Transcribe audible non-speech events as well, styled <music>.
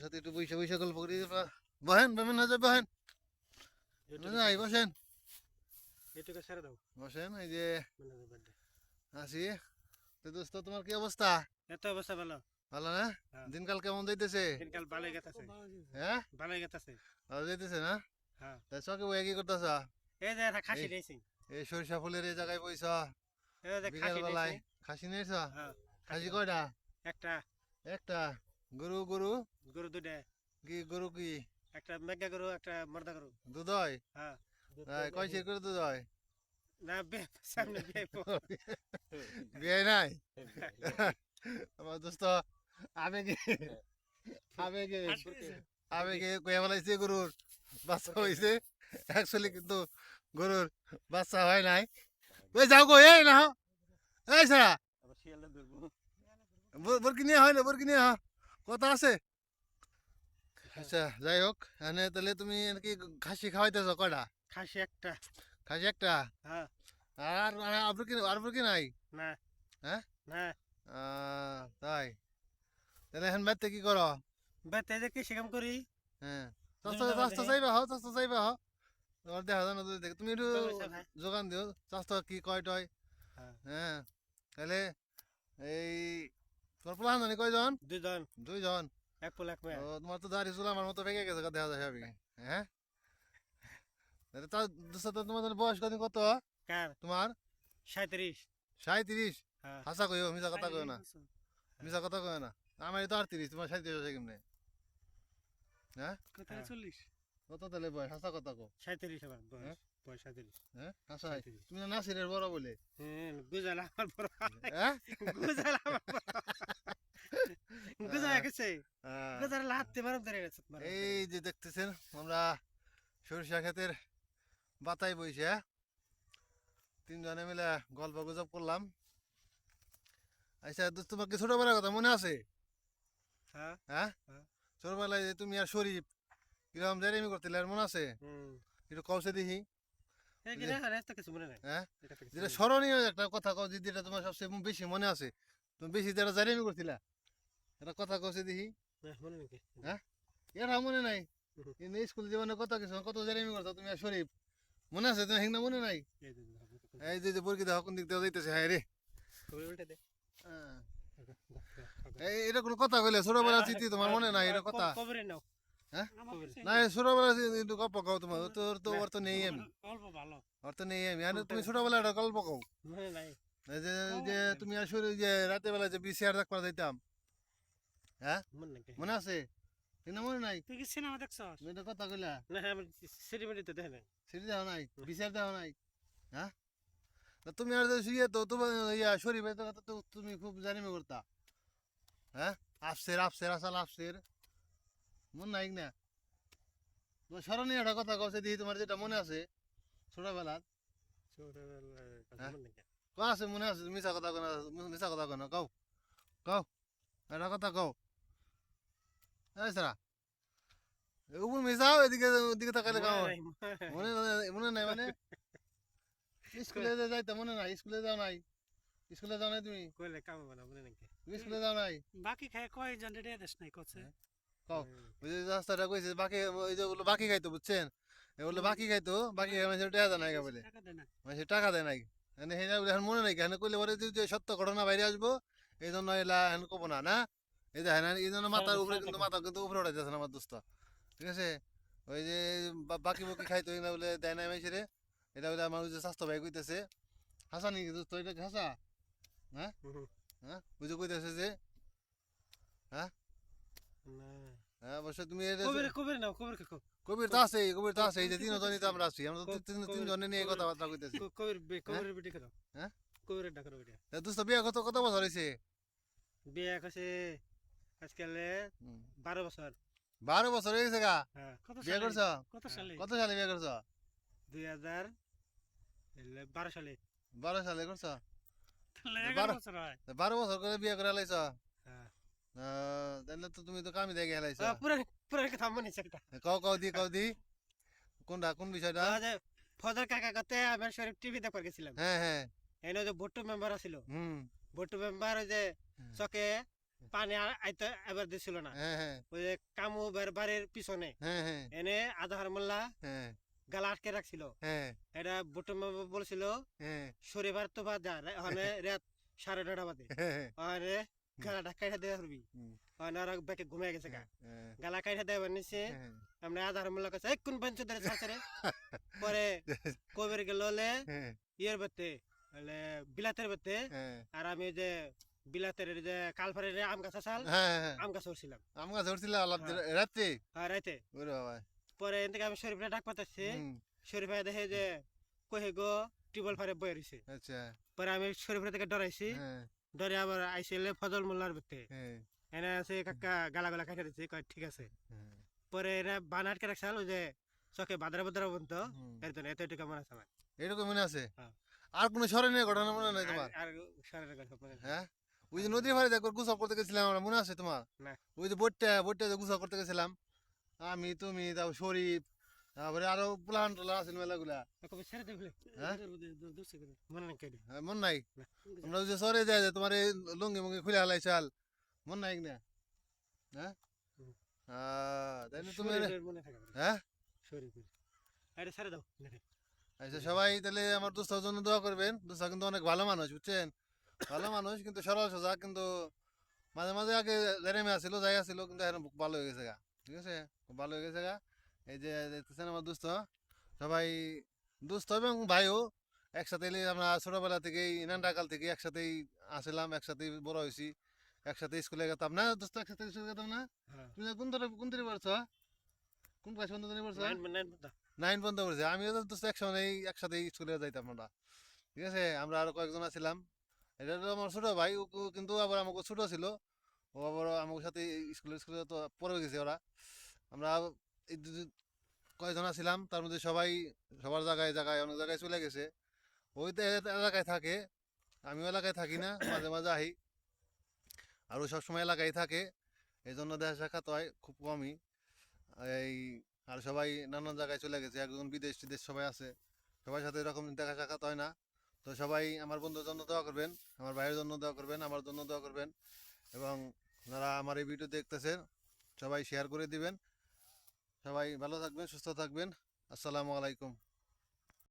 সাথে একটু বৈশা বৈশা গল্প করি। বহেন বেমেন হাজার বহেন নাই বসেন। এটুকু ছেড়ে দাও। বসেন এই যে আসি। তো দোস্ত তোমার কি অবস্থা? এত অবস্থা ভালো। ভালো না? হ্যাঁ। দিনকাল কেমন যাইতেছে? দিনকাল ভালোই গেতেছে। হ্যাঁ? ভালোই গেতেছে। ভালো যাইতেছে না? হ্যাঁ। তা চকে বইয়া কি করতেছ? এই যে একটা খাসি এই- এই সরিষা ফুলের এই জায়গায় বইছ। বিকাল খাসি বেলায় খাসি নিয়েছ? হ্যাঁ খাসি কয়টা? একটা। একটা? গরু গরু? গরু দুটা কি গরু কি? একটা মেঘা গরু একটা মর্দা গরু। দুধ হয়? হ্যাঁ। কয় সের করে দুধ হয়? না বে সামনে বে <laughs> বিয়ে নাই? আমার দোস্ত আবেগে আবেগে আবেগে কয়ে ফেলাইছে গরুর। বাচ্চা হয়েছে অ্যাকচুয়ালি কিন্তু গরুর বাচ্চা হয় নাই। ওই যাও গো এই না। এই সারা বরকি নিয়ে হয় না বরকি নিয়ে হা কথা আছে? আচ্ছা যাই হোক এনে তাহলে তুমি কি খাসি খাওয়াইতেছ কয়টা? খাসি একটা। খাসি একটা? হ্যাঁ। আর আর কি আর কি নাই? না। হ্যাঁ? না। তাই। তাহলে এখন বাড়িতে কি করো? বেতে যে কৃষি কাম করি। হ্যাঁ। চাস্তা দেখে। চাইবা হো চাস্তা চাইবা হো তোমার দেখা যায় না তুমি একটু যোগান দিও চাস্তা কি কয় টয়। হ্যাঁ। হ্যাঁ। তাহলে প্লান জানি কয়জন? দুজন দুইজন? এক পোল এক মেয়ে। তোমার তো দাড়ি চুল আমার মতো ভেঙে গেছে দেখা যায় সবই হ্যাঁ? তাহলে তার দোস্ত তো তোমাদের বয়স কত কত? কার? তোমার? সাঁত্রিশ সাঁত্রিশ হ্যাঁ। হাসা কইও মিছা কথা কইও না। মিছা কথা কইও না। আমার তো আটত্রিশ তোমার সাঁত্রিশ আছে কেমনে? কোথায় চল্লিশ? কত তাহলে বয়স? হাসা কথা কো সাঁত্রিশ আমার হ্যাঁ? বয়স হ্যাঁ? তুমি না নাসিরের বড় বলে? হ্যাঁ গুজাল আমার বড় হ্যাঁ। গুজাল আমার বড় এই যে দেখতেছেন আমরা সরিষা ক্ষেতের বাতাই বইছে হ্যাঁ? তিনজনে মিলে গল্প গুজব করলাম। আচ্ছা দোস্ত তোমার কি ছোটবেলার কথা মনে আছে? হ্যাঁ। হ্যাঁ? হ্যাঁ। ছোটবেলায় যে তুমি আর শরীফ কীরকম জেরেমি করছিলে আর মনে আছে? একটু কৌশে দেখি। হ্যাঁ যেটা স্মরণীয় একটা কথা কও যেটা তোমার সবচেয়ে বেশি মনে আছে তুমি বেশি যেটা জেরেমি করছিলা একটা কথা কৌশে দেখি। হ্যাঁ? এরা মনে নাই? কিন্তু স্কুল জীবনে কত কিছু কত জেরেমি করতো তুমি শরীফ? মনে আছে তোমার হিংনা মনে নাই? এই যে বর্গি দেখো কোন দিক দিয়ে। যাইতেছে হ্যাঁ রে। এই এটা কোনো কথা কইলে ছোটবেলার স্মৃতি তোমার মনে নাই এটা কথা? কবরে নাও। হ্যাঁ? না স্মৃতি একটু গল্প কও তোমার তোর তো। ওর তো নেই আমি অল্প ভালো। ওর তো নেই আমি আর তুমি ছোটবেলা একটা গল্প কও। যে তুমি শরীর যে রাতে বেলা যে বিসিআর দেখবার যাইতাম মনে নাকি মনে আছে? কিন্তু মনে নাই? তুই কি সিনেমা দেখছস? তুমি এটা কথা কইলা। না আমি সিনেমাটি তো দেখে নাই। নাই হ্যাঁ? তুমি আর ইয়ে তো তোমার ইয়া শরীর ভাই তো তো তুমি খুব জানিমি করতা। হ্যাঁ? আফসের আফসের আসল আফসের। মন নাই না? তোমার স্মরণীয় একটা কথা কছে দিই তোমার যেটা মনে আছে ছোটবেলার। ছোটবেলার কথা হ্যাঁ? আছে মনে আছে মিছা কথা কো না মিছা কথা কো না কও। কও একটা কথা কও। এই সারা। উপর মিশাও এদিকে ওদিকে তাকালে কাও মনে মনে নাই- মনে নাই। মনে নাই মানে? স্কুলে যে যাইতে মনে নাই স্কুলে যাও নাই। স্কুলে যাও নাই তুমি? কইলে কাম হবে মনে নাকি তুমি স্কুলে যাও নাই? বাকি খায় কয় জন রে দেশ নাই কছে কও। ওই যে রাস্তাটা কইছে বাকি ওই যে বাকি খাইতো বুঝছেন? বাকি খাইতো বাকি খাই মানে টাকা দেয় নাই বলে? টাকা দেয় মানে টাকা দেয় নাই। মানে হেনা বলে মনে নাই কেন কইলে পরে সত্য ঘটনা বাইরে আসব এই জন্য এলা এখন কব না না? এই যে হ্যাঁ এই জন্য মাথার উপরে কিন্তু মাথা কিন্তু উপরে উঠাইতেছে না আমার দোস্ত। ঠিক আছে? ওই যে বাকি বাকি খাইতো না বলে দেয় নাই মাইছে রে। এটা বলে আমার ওই যে স্বাস্থ্য ভাই কইতেছে হাসা নাকি দোস্ত? এটা হাসা। হ্যাঁ? ওই যে কইতেছে যে না। হ্যাঁ অবশ্য তুমি কবরে কবরে নাও কবরে খাও কবির তো আছে কবির তো আছে এই যে তিনজনই তো আমরা আছি আমরা তো তিন তিনজনে নিয়ে কথাবার্তা কইতেছি। কবরে বে কবরে বেটি হ্যাঁ? কবরে ডাকর বেটি। দোস্ত বিয়ে কত কত বছর হয়েছে বিয়ে কাছে আজকালে বারো বছর। বারো বছর হয়ে গেছে গা। হ্যাঁ বিয়ে করছ? কত সালে? কত সালে বিয়ে করছ? দুই হাজার বারো সালে। বারো সালে করছ? বারো- বছর করে বিয়ে করে লাইছ? হ্যাঁ। তাহলে তো তুমি তো কামি দেখে হেলাইছ পুরা পুরা কথা মনে একটা। কও কও দি কও দি। কোনটা কোন বিষয়টা? ফজর কাকা কতে আমার শরীফ টিভি দেখবার গেছিলাম। হ্যাঁ হ্যাঁ। এনে যে ভোট্টু মেম্বার আছিল। হুম। ভোট্টু মেম্বার ওই যে চকে পানি আইতে এবার দিছিল না। হ্যাঁ হ্যাঁ। ওই যে কামু বাড়ির পিছনে হ্যাঁ এনে আধার মোল্লা গালা আটকে রাখছিল। এটা বুটম বলছিল শনিবার তো বাদ <laughs> রাত সাড়ে নটা ওখানে গালাটা কাইটা দেওয়া আর বেকে ঘুমিয়ে গেছে গা। গালা কাইটা দেওয়ার নিচে হ্যাঁ আমরা আধার মোল্লা কাছে এক কোন পঞ্চ ধরে ছাড়ছে <laughs> পরে কবির গেল ইয়ের বাতে বিলাতের বাতে আর আমি যে বিলাতের যে কালফারের আম গাছ আসাল হ্যাঁ হ্যাঁ আম গাছ উঠছিলাম আম গাছ ধরছিল আলাপ হ্যাঁ। বাবা পরে এন থেকে আমি শরীফরা ডাক পাতাচ্ছি হুম, শরীফ ভাই দেখে যে কহে গো টিউবওয়েল ফারে বয়ে রয়েছে আচ্ছা। পরে আমি শরীফরা থেকে ডরাইছি। হ্যাঁ। ডরে আবার ফজল মোল্লার ভিতরে। হ্যাঁ। এনে আছে কাকা গালা গালা খাইতে দিচ্ছে কয় ঠিক আছে। হ্যাঁ, পরে এনে বান আটকে রাখছাল ওই যে চকে বাদরা বাদরা বন্ত। এর জন্য এত এটুকু মনে আছে আমার। এরকম মনে আছে? হ্যাঁ। আর কোনো স্মরণীয় ঘটনা মনে নাই তোমার? আর- মনে নেই। হ্যাঁ? ওই যে নদীর ভাড়ি একবার গুসা করতে গেছিলাম আমরা মনে আছে তোমার? ওই যে বোটটা বোটটা যে গুসা করতে গেছিলাম। আমি তুমি তারপর শরীফ তারপরে আরও প্লান টোলা আছে মেলাগুলা। হ্যাঁ? মনে নেই হ্যাঁ, মন নাই। আমরা যে সরে যায় যে তোমার এই লুঙ্গি মুঙ্গি খুলে হালাই চাল। মন নাই না হ্যাঁ? তাই তুমি? না। হ্যাঁ? দাও। দেখে। আচ্ছা সবাই তাহলে আমার দোস্তার জন্য দোয়া করবেন। দোস্তা কিন্তু অনেক ভালো মানুষ বুঝছেন? ভালো মানুষ কিন্তু সরল সোজা কিন্তু মাঝে মাঝে আগে জেরেমে আসছিল যাই আসছিল কিন্তু এখন ভালো হয়ে গেছে গা। ঠিক আছে? খুব ভালো হয়ে গেছে গা। এই যে দেখতেছেন আমার দোস্ত সবাই দোস্ত এবং ভাইও একসাথে আমরা ছোটবেলা থেকেই নান্ডাকাল থেকে একসাথেই আসলাম একসাথেই বড় হয়েছি একসাথে স্কুলে গেতাম। না দোস্ত একসাথে স্কুলে গেতাম না? হ্যাঁ। তুমি কোন ধরে কোন ধরে পড়ছো? কোন ক্লাস পর্যন্ত তুমি পড়ছো? নাইন- পর্যন্ত। নাইন আমিও তো দোস্ত একসঙ্গে একসাথে স্কুলে যাইতাম আমরা। ঠিক আছে? আমরা আরও কয়েকজন আছিলাম এটা তো আমার ছোট ভাই, ও কিন্তু আবার আমাকে ছোট ছিল। ও আবার আমার সাথে স্কুলে স্কুলে তো পড়ে গেছে ওরা। আমরা এই কয়েকজন আছিলাম, তার মধ্যে সবাই সবার জায়গায় জায়গায়, অনেক জায়গায় চলে গেছে। ওই তো এলাকায় থাকে। আমিও এলাকায় থাকি না, মাঝে মাঝে আহি। আর ও সবসময় এলাকায় থাকে। এই জন্য দেখা সাক্ষাৎ হয় খুব কমই। এই, আর সবাই নানান জায়গায় চলে গেছে। একজন বিদেশ টিদেশ সবাই আছে। সবার সাথে এরকম দেখা সাক্ষাৎ হয় না। তো সবাই আমার বন্ধুর জন্য দোয়া করবেন, আমার ভাইয়ের জন্য দোয়া করবেন, আমার জন্য দোয়া করবেন। এবং যারা আমার এই ভিডিও দেখতেছেন, সবাই শেয়ার করে দিবেন। সবাই ভালো থাকবেন, সুস্থ থাকবেন। আসসালামু আলাইকুম।